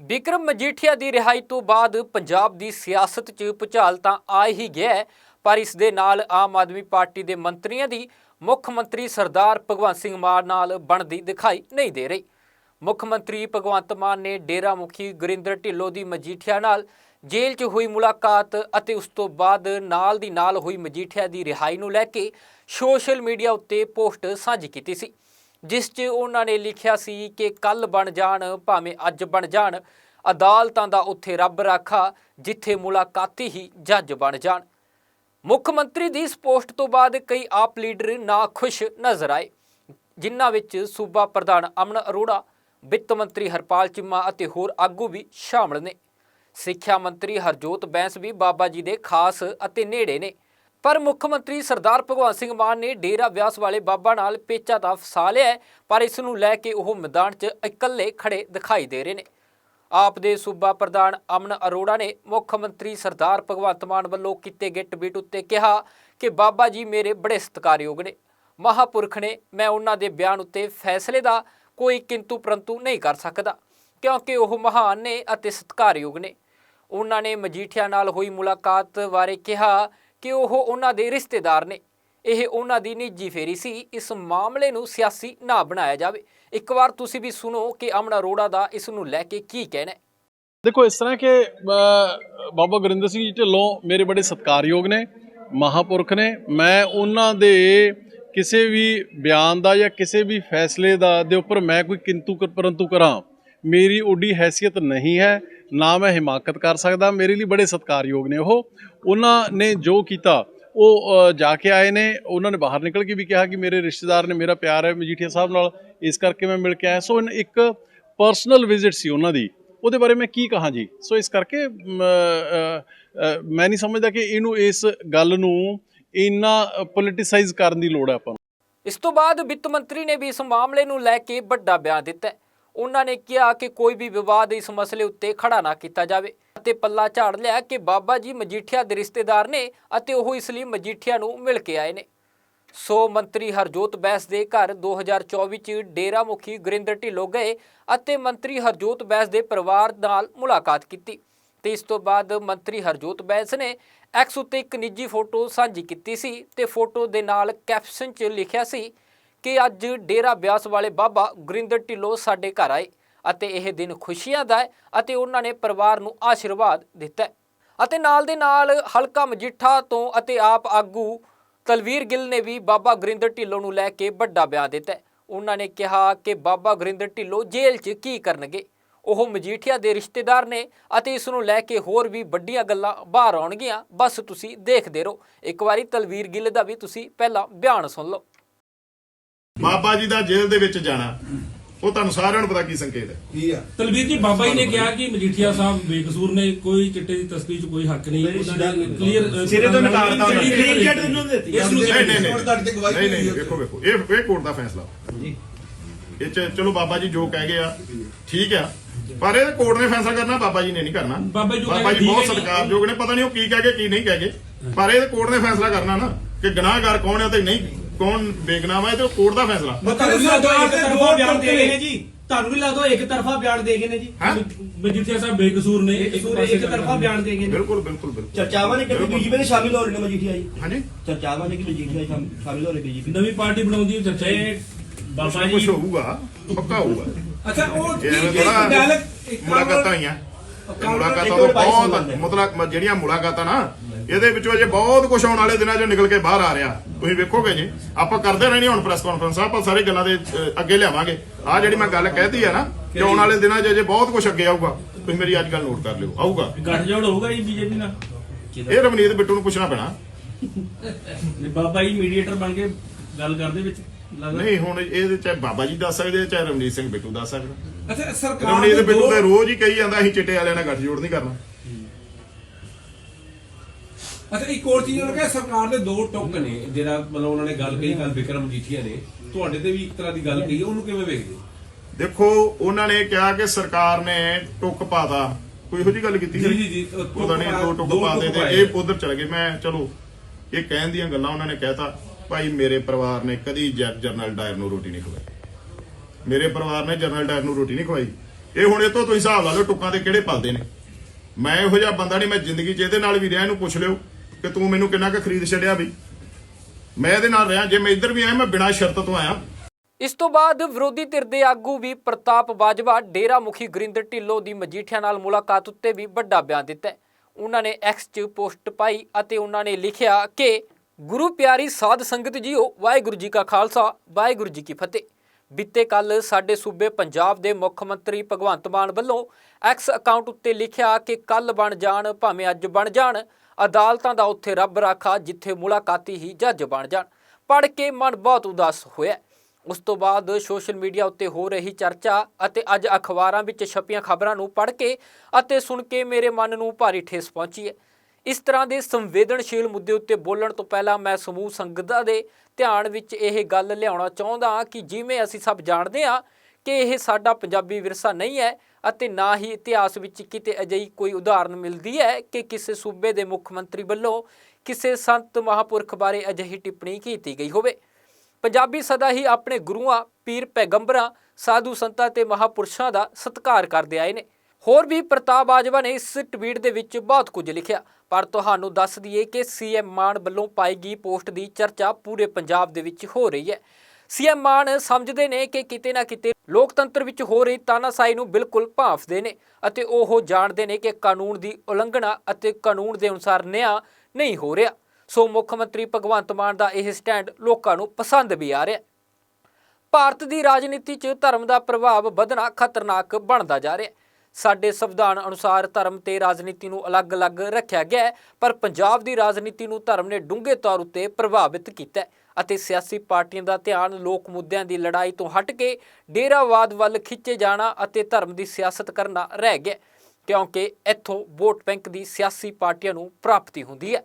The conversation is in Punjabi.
ਵਿਕਰਮ ਮਜੀਠੀਆ ਦੀ ਰਿਹਾਈ ਤੋਂ ਬਾਅਦ ਪੰਜਾਬ ਦੀ ਸਿਆਸਤ 'ਚ ਭੁਚਾਲ ਤਾਂ ਆ ਹੀ ਗਿਆ ਪਰ ਇਸ ਦੇ ਨਾਲ ਆਮ ਆਦਮੀ ਪਾਰਟੀ ਦੇ ਮੰਤਰੀਆਂ ਦੀ ਮੁੱਖ ਮੰਤਰੀ ਸਰਦਾਰ ਭਗਵੰਤ ਸਿੰਘ ਮਾਨ ਨਾਲ ਬਣਦੀ ਦਿਖਾਈ ਨਹੀਂ ਦੇ ਰਹੀ। ਮੁੱਖ ਮੰਤਰੀ ਭਗਵੰਤ ਮਾਨ ਨੇ ਡੇਰਾ ਮੁਖੀ ਗੁਰਿੰਦਰ ਢਿੱਲੋਂ ਦੀ ਮਜੀਠੀਆ ਨਾਲ ਜੇਲ੍ਹ 'ਚ ਹੋਈ ਮੁਲਾਕਾਤ ਅਤੇ ਉਸ ਤੋਂ ਬਾਅਦ ਨਾਲ ਦੀ ਨਾਲ ਹੋਈ ਮਜੀਠੀਆ ਦੀ ਰਿਹਾਈ ਨੂੰ ਲੈ ਕੇ ਸੋਸ਼ਲ ਮੀਡੀਆ ਉੱਤੇ ਪੋਸਟ ਸਾਂਝੀ ਕੀਤੀ ਸੀ। ਜਿਸ 'ਚ ਉਹਨਾਂ ਨੇ ਲਿਖਿਆ ਸੀ ਕਿ ਕੱਲ ਬਣ ਜਾਣ, ਭਾਵੇਂ ਅੱਜ ਬਣ ਜਾਣ, ਅਦਾਲਤਾਂ ਦਾ ਉੱਥੇ ਰੱਬ ਰਾਖਾ, ਜਿੱਥੇ ਮੁਲਾਕਾਤੀ ਹੀ ਜੱਜ ਬਣ ਜਾਣ। ਮੁੱਖ ਮੰਤਰੀ ਦੀ ਇਸ ਪੋਸਟ ਤੋਂ ਬਾਅਦ ਕਈ ਆਪ ਲੀਡਰ ਨਾ ਖੁਸ਼ ਨਜ਼ਰ ਆਏ, ਜਿਨ੍ਹਾਂ ਵਿੱਚ ਸੂਬਾ ਪ੍ਰਧਾਨ ਅਮਨ ਅਰੋੜਾ, ਵਿੱਤ ਮੰਤਰੀ ਹਰਪਾਲ ਚਿੰਮਾ ਅਤੇ ਹੋਰ ਆਗੂ ਵੀ ਸ਼ਾਮਲ ਨੇ। ਸਿੱਖਿਆ ਮੰਤਰੀ ਹਰਜੋਤ ਬੈਂਸ ਵੀ ਬਾਬਾ ਜੀ ਦੇ ਖਾਸ ਅਤੇ ਨੇੜੇ ਨੇ। ਪਰ ਮੁੱਖ ਮੰਤਰੀ ਸਰਦਾਰ ਭਗਵੰਤ ਸਿੰਘ ਮਾਨ ਨੇ ਡੇਰਾ ਵਿਆਸ ਵਾਲੇ ਬਾਬਾ ਨਾਲ ਪੇਚਾ ਤਾਂ ਫਸਾ ਲਿਆ ਪਰ ਇਸ ਨੂੰ ਲੈ ਕੇ ਉਹ ਮੈਦਾਨ 'ਚ ਇਕੱਲੇ ਖੜੇ ਦਿਖਾਈ ਦੇ ਰਹੇ ਨੇ। ਆਪ ਦੇ ਸੂਬਾ ਪ੍ਰਧਾਨ ਅਮਨ ਅਰੋੜਾ ਨੇ ਮੁੱਖ ਮੰਤਰੀ ਸਰਦਾਰ ਭਗਵੰਤ ਮਾਨ ਵੱਲੋਂ ਕੀਤੇ ਗਏ ਟਵੀਟ ਉੱਤੇ ਕਿਹਾ ਕਿ ਬਾਬਾ ਜੀ ਮੇਰੇ ਬੜੇ ਸਤਿਕਾਰਯੋਗ ਨੇ। ਮਹਾਪੁਰਖ ਨੇ, ਮੈਂ ਉਹਨਾਂ ਦੇ ਬਿਆਨ ਉੱਤੇ ਫੈਸਲੇ ਦਾ ਕੋਈ ਕਿੰਤੂ ਪਰੰਤੂ ਨਹੀਂ ਕਰ ਸਕਦਾ, ਕਿਉਂਕਿ ਉਹ ਮਹਾਨ ਨੇ ਅਤੇ ਸਤਿਕਾਰਯੋਗ ਨੇ। ਉਹਨਾਂ ਨੇ ਮਜੀਠੀਆ ਨਾਲ ਹੋਈ ਮੁਲਾਕਾਤ ਬਾਰੇ ਕਿਹਾ ਕਿ ਉਹ ਉਹਨਾਂ ਦੇ ਰਿਸ਼ਤੇਦਾਰ ਨੇ। ਇਹ ਉਹਨਾਂ ਦੀ ਨਿੱਜੀ ਫੇਰੀ ਸੀ। ਇਸ ਮਾਮਲੇ ਨੂੰ ਸਿਆਸੀ ਨਾ ਬਣਾਇਆ ਜਾਵੇ। ਇੱਕ ਵਾਰ ਤੁਸੀਂ ਵੀ ਸੁਣੋ ਕਿ ਅਮਨ ਅਰੋੜਾ ਦਾ ਇਸ ਨੂੰ ਲੈ ਕੇ ਕੀ ਕਹਿਣਾ ਹੈ। ਦੇਖੋ, ਇਸ ਤਰ੍ਹਾਂ ਕਿ ਬਾਬਾ ਗੁਰਿੰਦਰ ਸਿੰਘ ਜੀ ਢਿੱਲੋਂ ਮੇਰੇ ਬੜੇ ਸਤਿਕਾਰਯੋਗ ਨੇ, ਮਹਾਪੁਰਖ ਨੇ। ਮੈਂ ਉਹਨਾਂ ਦੇ ਕਿਸੇ ਵੀ ਬਿਆਨ ਦਾ ਜਾਂ ਕਿਸੇ ਵੀ ਫੈਸਲੇ ਦਾ ਦੇ ਉੱਪਰ ਮੈਂ ਕੋਈ ਕਿੰਤੂ ਪਰੰਤੂ ਕਰਾਂ। ਮੇਰੀ ਓਡੀ ਹੈਸੀਅਤ ਨਹੀਂ ਹੈ। ਨਾ ਮੈਂ ਹਿਮਾਕਤ ਕਰ ਸਕਦਾ, ਮੇਰੇ ਲਈ ਬੜੇ ਸਤਿਕਾਰਯੋਗ ਨੇ ਉਹ। ਉਹਨਾਂ ਨੇ ਜੋ ਕੀਤਾ, ਉਹ ਜਾ ਕੇ ਆਏ ਨੇ, ਉਹਨਾਂ ਨੇ ਬਾਹਰ ਨਿਕਲ ਕੇ ਵੀ ਕਿਹਾ ਕਿ ਮੇਰੇ ਰਿਸ਼ਤੇਦਾਰ ਨੇ ਮੇਰਾ ਪਿਆਰ ਹੈ ਮਜੀਠੀਆ ਸਾਹਿਬ ਨਾਲ, ਇਸ ਕਰਕੇ ਮੈਂ ਮਿਲ ਕੇ ਆਇਆ। ਸੋ ਇੱਕ ਪਰਸਨਲ ਵਿਜ਼ਿਟ ਸੀ ਉਹਨਾਂ ਦੀ। ਉਹਦੇ ਬਾਰੇ ਮੈਂ ਕੀ ਕਹਾਂ ਜੀ? ਸੋ ਇਸ ਕਰਕੇ, ਮੈਂ ਨਹੀਂ ਸਮਝਦਾ ਕਿ ਇਹਨੂੰ ਇਸ ਗੱਲ ਨੂੰ ਇੰਨਾ ਪੋਲਿਟਿਸਾਈਜ਼ ਕਰਨ ਦੀ ਲੋੜ ਹੈ ਆਪਾਂ ਨੂੰ। ਇਸ ਤੋਂ ਬਾਅਦ ਵਿੱਤ ਮੰਤਰੀ ਨੇ ਵੀ ਇਸ ਮਾਮਲੇ ਨੂੰ ਲੈ ਕੇ ਵੱਡਾ ਬਿਆਨ ਦਿੱਤਾ ਹੈ। ਉਹਨਾਂ ਨੇ ਕਿਹਾ ਕਿ ਕੋਈ ਵੀ ਵਿਵਾਦ ਇਸ ਮਸਲੇ ਉੱਤੇ ਖੜਾ ਨਾ ਕੀਤਾ ਜਾਵੇ ਅਤੇ ਪੱਲਾ ਝਾੜ ਲਿਆ ਕਿ ਬਾਬਾ ਜੀ ਮਜੀਠੀਆ ਦੇ ਰਿਸ਼ਤੇਦਾਰ ਨੇ ਅਤੇ ਉਹ ਇਸ ਲਈ ਮਜੀਠੀਆ ਨੂੰ ਮਿਲ ਕੇ ਆਏ ਨੇ। ਸੋ ਮੰਤਰੀ ਹਰਜੋਤ ਬੈਸ ਦੇ ਘਰ 2024 ਚ ਡੇਰਾ ਮੁਖੀ ਗੁਰਿੰਦਰ ਢਿੱਲੋਂ ਗਏ ਅਤੇ ਮੰਤਰੀ ਹਰਜੋਤ ਬੈਸ ਦੇ ਪਰਿਵਾਰ ਨਾਲ ਮੁਲਾਕਾਤ ਕੀਤੀ ਤੇ ਇਸ ਤੋਂ ਬਾਅਦ ਮੰਤਰੀ ਹਰਜੋਤ ਬੈਂਸ ਨੇ ਐਕਸ ਉੱਤੇ ਇੱਕ ਨਿੱਜੀ ਫੋਟੋ ਸਾਂਝੀ ਕੀਤੀ ਸੀ ਤੇ ਫੋਟੋ ਦੇ ਨਾਲ ਕੈਪਸ਼ਨ 'ਚ ਲਿਖਿਆ ਸੀ ਕਿ ਅੱਜ ਡੇਰਾ ਬਿਆਸ ਵਾਲੇ ਬਾਬਾ ਗੁਰਿੰਦਰ ਢਿੱਲੋਂ ਸਾਡੇ ਘਰ ਆਏ ਅਤੇ ਇਹ ਦਿਨ ਖੁਸ਼ੀਆਂ ਦਾ ਹੈ ਅਤੇ ਉਹਨਾਂ ਨੇ ਪਰਿਵਾਰ ਨੂੰ ਆਸ਼ੀਰਵਾਦ ਦਿੱਤਾ ਅਤੇ ਨਾਲ ਦੇ ਨਾਲ ਹਲਕਾ ਮਜੀਠਾ ਤੋਂ ਅਤੇ ਆਪ ਆਗੂ ਤਲਵੀਰ ਗਿੱਲ ਨੇ ਵੀ ਬਾਬਾ ਗੁਰਿੰਦਰ ਢਿੱਲੋਂ ਨੂੰ ਲੈ ਕੇ ਵੱਡਾ ਬਿਆਨ ਦਿੱਤਾ ਉਹਨਾਂ ਨੇ ਕਿਹਾ ਕਿ ਬਾਬਾ ਗੁਰਿੰਦਰ ਢਿੱਲੋਂ ਜੇਲ੍ਹ 'ਚ ਕੀ ਕਰਨਗੇ? ਉਹ ਮਜੀਠੀਆ ਦੇ ਰਿਸ਼ਤੇਦਾਰ ਨੇ ਅਤੇ ਇਸ ਨੂੰ ਲੈ ਕੇ ਹੋਰ ਵੀ ਵੱਡੀਆਂ ਗੱਲਾਂ ਬਾਹਰ ਆਉਣਗੀਆਂ। ਬਸ ਤੁਸੀਂ ਦੇਖਦੇ ਰਹੋ। ਇੱਕ ਵਾਰੀ ਤਲਵੀਰ ਗਿੱਲ ਦਾ ਵੀ ਤੁਸੀਂ ਪਹਿਲਾਂ ਬਿਆਨ ਸੁਣ ਲਓ। ਬਾਬਾ ਜੀ ਦਾ ਜੇਲ੍ਹ ਦੇ ਵਿੱਚ ਜਾਣਾ ਉਹ ਤੁਹਾਨੂੰ ਸਾਰਿਆਂ ਨੂੰ ਪਤਾ ਕੀ ਸੰਕੇਤ ਹੈ। ਕੀ ਆ? ਤਲਵੀਰ ਜੀ ਬਾਬਾ ਜੀ ਨੇ ਕਿਹਾ ਕਿ ਮਜੀਠੀਆ ਸਾਹਿਬ ਬੇਕਸੂਰ ਨੇ ਕੋਈ ਚਿੱਟੇ ਦੀ ਤਸਵੀਰ 'ਚ ਕੋਈ ਹੱਕ ਨਹੀਂ ਉਹਨਾਂ ਨੇ ਕਲੀਅਰ ਸਿਰੇ ਤੋਂ ਨਕਾਰਤਾ ਉਹਨਾਂ ਨੇ। Clean cut ਉਹਨਾਂ ਨੇ ਦਿੱਤੀ। ਇਸ ਨੂੰ ਨਹੀਂ ਨਹੀਂ ਨਹੀਂ ਨਹੀਂ। ਵੇਖੋ ਵੇਖੋ ਇਹ ਇਹ ਕੋਰਟ ਦਾ ਫੈਸਲਾ। ਇਹ ਚ ਚਲੋ ਬਾਬਾ ਜੀ ਜੋ ਕਹਿ ਗਏ ਆ ਠੀਕ ਆ। ਪਰ ਇਹ ਕੋਰਟ ਨੇ ਫੈਸਲਾ ਕਰਨਾ ਬਾਬਾ ਜੀ ਨੇ ਨਹੀਂ ਕਰਨਾ। ਬਾਬਾ ਜੀ ਜੋ ਜੀ ਬਹੁਤ ਜੀ। ਸਤਿਕਾਰਯੋਗ ਨੇ ਪਤਾ ਨਹੀਂ ਉਹ ਕੀ ਕਹਿ ਗਏ ਕੀ ਨਹੀਂ ਕਹਿ ਗਏ। ਪਰ ਇਹ ਕੋਰਟ ਨੇ ਫੈਸਲਾ ਕਰਨਾ ਨਾ ਕਿ ਗੁਨਾਹਗਾਰ ਕੌਣ ਹੈ ਤੇ ਨਹੀਂ। ਕੌਣ ਬੇਗਨਾਮਾ ਹੈ ਤੇ ਉਹ ਕੋਰਟ ਦਾ ਫੈਸਲਾ। ਤੁਹਾਨੂੰ ਵੀ ਲੱਗਦਾ ਇੱਕ ਤਰਫਾ ਬਿਆਨ ਦੇ ਗਏ ਨੇ ਜੀ। ਤੁਹਾਨੂੰ ਵੀ ਲੱਗਦਾ ਇੱਕ ਤਰਫਾ ਬਿਆਨ ਦੇ ਗਏ ਨੇ ਜੀ। ਹਾਂ? ਮਜੀਠੀਆ ਸਾਹਿਬ ਬੇਕਸੂਰ ਨੇ ਇੱਕ ਸੂਰ ਇੱਕ ਤਰਫਾ ਬਿਆਨ ਦੇ ਗਏ ਨੇ। ਬਿਲਕੁਲ ਬਿਲਕੁਲ ਬਿਲਕੁਲ। ਚਰਚਾਵਾਂ ਨੇ ਕਿ ਬੀਜੇਪੀ ਦੇ ਸ਼ਾਮਿਲ ਹੋ ਰਹੇ ਨੇ ਮਜੀਠੀਆ ਜੀ? ਹਾਂਜੀ। ਚਰਚਾਵਾਂ ਨੇ ਕਿ ਮਜੀਠੀਆ ਸ਼ਾਮ- ਸ਼ਾਮਿਲ ਹੋ ਰਹੇ ਬੀਜੇਪੀ ਨਵੀਂ ਪਾਰਟੀ ਬਣਾਉਂਦੀ ਹੈ ਚਰਚਾ ਤੇ ਬਾਬਾ ਜੀ ਕੁਝ ਹੋਊਗਾ ਪੱਕਾ ਹੋਊਗਾ। ਅੱਛਾ ਉਹ ਇਹ ਠੀਕ ਥੋੜਾ ਹੈ ਗੱਲ ਮੁਲਾਕਾਤਾਂ ਹੀ ਇੱਕ ਮੁਲਾਕਾਤਾਂ ਤੋਂ ਬਹੁਤ। ਮਤਲਬ ਜਿਹੜੀਆਂ ਮੁਲਾਕਾਤਾਂ ਨਾ ਇਹਦੇ ਵਿੱਚੋਂ ਅਜੇ ਬਹੁਤ ਕੁਝ ਆਉਣ ਵਾਲੇ ਦਿਨਾਂ 'ਚ ਨਿਕਲ ਕੇ ਬਾਹਰ ਆ ਰਿਹਾ। ਤੁਸੀਂ ਵੇਖੋਗੇ ਜੀ ਆਪਾਂ ਕਰਦੇ ਰਹਿਣੀ ਹੁਣ ਪ੍ਰੈਸ ਕਾਨਫਰੰਸ ਆਪਾਂ ਸਾਰੇ ਗੱਲਾਂ ਦੇ ਅੱਗੇ ਲਿਆਵਾਂਗੇ। ਆ ਜਿਹੜੀ ਮੈਂ ਗੱਲ ਕਹਿਤੀ ਆ ਨਾ ਕਿ ਆਉਣ ਵਾਲੇ ਦਿਨਾਂ 'ਚ ਅਜੇ ਬਹੁਤ ਕੁਝ ਅੱਗੇ ਆਊਗਾ। ਤੁਸੀਂ ਮੇਰੀ ਅੱਜ ਗੱਲ ਨੋਟ ਕਰ ਲਿਓ ਆਊਗਾ। ਗੱਠਜੋੜ ਹੋਊਗਾ ਜੀ ਬੀਜੇਪੀ ਨਾਲ? ਇਹ ਰਵਨੀਤ ਬਿੱਟੂ ਨੂੰ ਪੁੱਛਣਾ ਪੈਣਾ। ਬਾਬਾ ਜੀ ਮੀਡੀਏਟਰ ਬਣ ਕੇ ਗੱਲ ਕਰਦੇ ਵਿੱਚ। ਨਹੀਂ ਹੁਣ ਇਹਦੇ ਚਾਹੇ ਬਾਬਾ ਜੀ ਦੱਸ ਸਕਦੇ ਆ, ਚਾਹੇ ਰਵਨੀਤ ਸਿੰਘ ਬਿੱਟੂ ਦੱਸ ਸਕਦਾ ਅੱਛਾ ਸਰਕਾਰ ਦੇ ਬਿੱਟੂ ਦੋ ਤੇ ਰੋਜ਼ ਹੀ ਕਹੀ ਜਾਂਦਾ ਅਸੀਂ ਚਿੱਟੇ ਵਾਲਿਆਂ ਨਾਲ ਗੱਠਜੋੜ ਨਹੀਂ ਕਰਨਾ। ਅੱਛਾ ਇੱਕ ਹੋਰ ਚੀਜ਼ ਉਹਨਾਂ ਕਿਹਾ ਸਰਕਾਰ ਦੇ ਦੋ ਟੁੱਕ ਨੇ ਜਿਹੜਾ ਮਤਲਬ ਉਹਨਾਂ ਨੇ ਗੱਲ ਕਹੀ ਕੱਲ ਵਿਕਰਮ ਜੀਠੀਆ ਨੇ। ਤੁਹਾਡੇ ਤੇ ਵੀ ਇੱਕ ਤਰ੍ਹਾਂ ਦੀ ਗੱਲ ਕਹੀ ਉਹਨੂੰ ਕਿਵੇਂ ਵੇਖਦੇ ਹੋ? ਦੇਖੋ ਉਹਨਾਂ ਨੇ ਕਿਹਾ ਕਿ ਸਰਕਾਰ ਨੇ ਟੁੱਕ ਪਾਤਾ। ਕੋਈ ਇਹੋ ਜੀ ਗੱਲ ਕੀਤੀ ਜੀ, ਜੀ, ਜੀ, ਉਹ ਟੁੱਕ ਉਹਦਾ ਨੇ ਪਾ- ਦੋ ਟੁੱਕ ਦੋ ਟੁੱਕ ਤੇ ਪਾਏ। ਇਹ ਉਧਰ ਚਲੇ ਗਏ। ਮੈਂ ਚਲੋ ਇਹ ਕਹਿਣ ਦੀਆਂ ਗੱਲਾਂ ਉਹਨਾਂ ਨੇ ਕਹਿਤਾ। ਭਾਈ ਮੇਰੇ ਪਰਿਵਾਰ ਨੇ ਕਦੀ ਜਨਰਲ ਡਾਇਰ ਨੂੰ ਰੋਟੀ ਨਹੀਂ ਖਵਾਈ। ਮੇਰੇ ਪਰਿਵਾਰ ਨੇ ਜਨਰਲ ਡਾਇਰ ਨੂੰ ਰੋਟੀ ਨਹੀਂ ਖਵਾਈ। ਇਹ ਹੁਣ ਇਹ ਤੋਂ ਤੁਸੀਂ ਹਿਸਾਬ ਲਾ ਲਓ ਟੁੱਕਾਂ ਦੇ ਕਿਹੜੇ ਪਲਦੇ ਨੇ। ਮੈਂ ਇਹੋ ਜਿਹਾ ਬੰਦਾ ਨਹੀਂ, ਮੈਂ ਜ਼ਿੰਦਗੀ 'ਚ ਇਹਦੇ ਨਾਲ ਵੀ ਰਿਹਾ, ਇਹਨੂੰ ਪੁੱਛ ਲਿਓ ਕਿ ਤੂੰ ਮੈਨੂੰ ਕਿੰਨਾ ਕੁ ਖਰੀਦ ਛੱਡਿਆ ਵੀ। ਮੈਂ ਇਹਦੇ ਨਾਲ ਰਿਹਾ, ਜੇ ਮੈਂ ਇੱਧਰ ਵੀ ਆਇਆ, ਮੈਂ ਬਿਨਾਂ ਸ਼ਰਤ ਤੋਂ ਆਇਆ। ਇਸ ਤੋਂ ਬਾਅਦ ਵਿਰੋਧੀ ਧਿਰ ਦੇ ਆਗੂ ਵੀ ਪ੍ਰਤਾਪ ਬਾਜਵਾ ਡੇਰਾ ਮੁਖੀ ਗੁਰਿੰਦਰ ਢਿੱਲੋਂ ਦੀ ਮਜੀਠੀਆ ਨਾਲ ਮੁਲਾਕਾਤ ਉੱਤੇ ਵੀ ਵੱਡਾ ਬਿਆਨ ਦਿੱਤਾ ਉਹਨਾਂ ਨੇ ਐਕਸ 'ਚ ਪੋਸਟ ਪਾਈ ਅਤੇ ਉਹਨਾਂ ਨੇ ਲਿਖਿਆ ਕਿ ਗੁਰੂ ਪਿਆਰੀ ਸਾਧ ਸੰਗਤ ਜੀਓ, ਵਾਹਿਗੁਰੂ ਜੀ ਕਾ ਖਾਲਸਾ, ਵਾਹਿਗੁਰੂ ਜੀ ਕੀ ਫਤਿਹ। ਬੀਤੇ ਕੱਲ ਸਾਡੇ ਸੂਬੇ ਪੰਜਾਬ ਦੇ ਮੁੱਖ ਮੰਤਰੀ ਭਗਵੰਤ ਮਾਨ ਵੱਲੋਂ ਐਕਸ ਅਕਾਊਂਟ ਉੱਤੇ ਲਿਖਿਆ ਕਿ ਕੱਲ ਬਣ ਜਾਣ, ਭਾਵੇਂ ਅੱਜ ਬਣ ਜਾਣ, ਅਦਾਲਤਾਂ ਦਾ ਉੱਥੇ ਰੱਬ ਰਾਖਾ ਜਿੱਥੇ ਮੁਲਾਕਾਤੀ ਹੀ ਜੱਜ ਬਣ ਜਾਣ। ਪੜ੍ਹ ਕੇ ਮਨ ਬਹੁਤ ਉਦਾਸ ਹੋਇਆ। ਉਸ ਤੋਂ ਬਾਅਦ ਸੋਸ਼ਲ ਮੀਡੀਆ ਉੱਤੇ ਹੋ ਰਹੀ ਚਰਚਾ ਅਤੇ ਅੱਜ ਅਖਬਾਰਾਂ ਵਿੱਚ ਛਪੀਆਂ ਖਬਰਾਂ ਨੂੰ ਪੜ੍ਹ ਕੇ ਅਤੇ ਸੁਣ ਕੇ ਮੇਰੇ ਮਨ ਨੂੰ ਭਾਰੀ ਠੇਸ ਪਹੁੰਚੀ ਹੈ। ਇਸ ਤਰ੍ਹਾਂ ਦੇ ਸੰਵੇਦਨਸ਼ੀਲ ਮੁੱਦੇ ਉੱਤੇ ਬੋਲਣ ਤੋਂ ਪਹਿਲਾਂ ਮੈਂ ਸਮੂਹ ਸੰਗਤਾਂ ਦੇ ਧਿਆਨ ਵਿੱਚ ਇਹ ਗੱਲ ਲਿਆਉਣਾ ਚਾਹੁੰਦਾ ਹਾਂ ਕਿ ਜਿਵੇਂ ਅਸੀਂ ਸਭ ਜਾਣਦੇ ਹਾਂ ਕਿ ਇਹ ਸਾਡਾ ਪੰਜਾਬੀ ਵਿਰਸਾ ਨਹੀਂ ਹੈ ਅਤੇ ਨਾ ਹੀ ਇਤਿਹਾਸ ਵਿੱਚ ਕਿਤੇ ਅਜਿਹੀ ਕੋਈ ਉਦਾਹਰਨ ਮਿਲਦੀ ਹੈ ਕਿ ਕਿਸੇ ਸੂਬੇ ਦੇ ਮੁੱਖ ਮੰਤਰੀ ਵੱਲੋਂ ਕਿਸੇ ਸੰਤ ਮਹਾਪੁਰਖ ਬਾਰੇ ਅਜਿਹੀ ਟਿੱਪਣੀ ਕੀਤੀ ਗਈ ਹੋਵੇ। ਪੰਜਾਬੀ ਸਦਾ ਹੀ ਆਪਣੇ ਗੁਰੂਆਂ, ਪੀਰ ਪੈਗੰਬਰਾਂ, ਸਾਧੂ ਸੰਤਾਂ ਤੇ ਮਹਾਪੁਰਸ਼ਾਂ ਦਾ ਸਤਿਕਾਰ ਕਰਦੇ ਆਏ ਨੇ। ਹੋਰ ਵੀ ਪ੍ਰਤਾਪ ਬਾਜਵਾ ਨੇ ਇਸ ਟਵੀਟ ਦੇ ਵਿੱਚ ਬਹੁਤ ਕੁਝ ਲਿਖਿਆ। ਪਰ ਤੁਹਾਨੂੰ ਦੱਸ ਦਈਏ ਕਿ ਸੀਐਮ ਮਾਨ ਵੱਲੋਂ ਪਾਈ ਗਈ ਪੋਸਟ ਦੀ ਚਰਚਾ ਪੂਰੇ ਪੰਜਾਬ ਦੇ ਵਿੱਚ ਹੋ ਰਹੀ ਹੈ। ਸੀਐਮ ਮਾਨ ਸਮਝਦੇ ਨੇ ਕਿ ਕਿਤੇ ਨਾ ਕਿਤੇ ਲੋਕਤੰਤਰ ਵਿੱਚ ਹੋ ਰਹੀ ਤਾਨਾਸਾਈ ਨੂੰ ਬਿਲਕੁਲ ਭਾਫਦੇ ਨੇ ਅਤੇ ਉਹ ਜਾਣਦੇ ਨੇ ਕਿ ਕਾਨੂੰਨ ਦੀ ਉਲੰਘਣਾ ਅਤੇ ਕਾਨੂੰਨ ਦੇ ਅਨੁਸਾਰ ਨਿਆਂ ਨਹੀਂ ਹੋ ਰਿਹਾ। ਸੋ ਮੁੱਖ ਮੰਤਰੀ ਭਗਵੰਤ ਮਾਨ ਦਾ ਇਹ ਸਟੈਂਡ ਲੋਕਾਂ ਨੂੰ ਪਸੰਦ ਵੀ ਆ ਰਿਹਾ। ਭਾਰਤ ਦੀ ਰਾਜਨੀਤੀ 'ਚ ਧਰਮ ਦਾ ਪ੍ਰਭਾਵ ਵਧਣਾ ਖਤਰਨਾਕ ਬਣਦਾ ਜਾ ਰਿਹਾ। ਸਾਡੇ ਸੰਵਿਧਾਨ ਅਨੁਸਾਰ ਧਰਮ ਤੇ ਰਾਜਨੀਤੀ ਨੂੰ ਅਲੱਗ-ਅਲੱਗ ਰੱਖਿਆ ਗਿਆ ਹੈ, ਪਰ ਪੰਜਾਬ ਦੀ ਰਾਜਨੀਤੀ ਨੂੰ ਧਰਮ ਨੇ ਡੂੰਘੇ ਤੌਰ ਉੱਤੇ ਪ੍ਰਭਾਵਿਤ ਕੀਤਾ ਹੈ ਅਤੇ ਸਿਆਸੀ ਪਾਰਟੀਆਂ ਦਾ ਧਿਆਨ ਲੋਕ ਮੁੱਦਿਆਂ ਦੀ ਲੜਾਈ ਤੋਂ ਹਟ ਕੇ ਡੇਰਾਵਾਦ ਵੱਲ ਖਿੱਚੇ ਜਾਣਾ ਅਤੇ ਧਰਮ ਦੀ ਸਿਆਸਤ ਕਰਨਾ ਰਹਿ ਗਿਆ ਕਿਉਂਕਿ ਇੱਥੋਂ ਵੋਟ ਬੈਂਕ ਦੀ ਸਿਆਸੀ ਪਾਰਟੀਆਂ ਨੂੰ ਪ੍ਰਾਪਤੀ ਹੁੰਦੀ ਹੈ।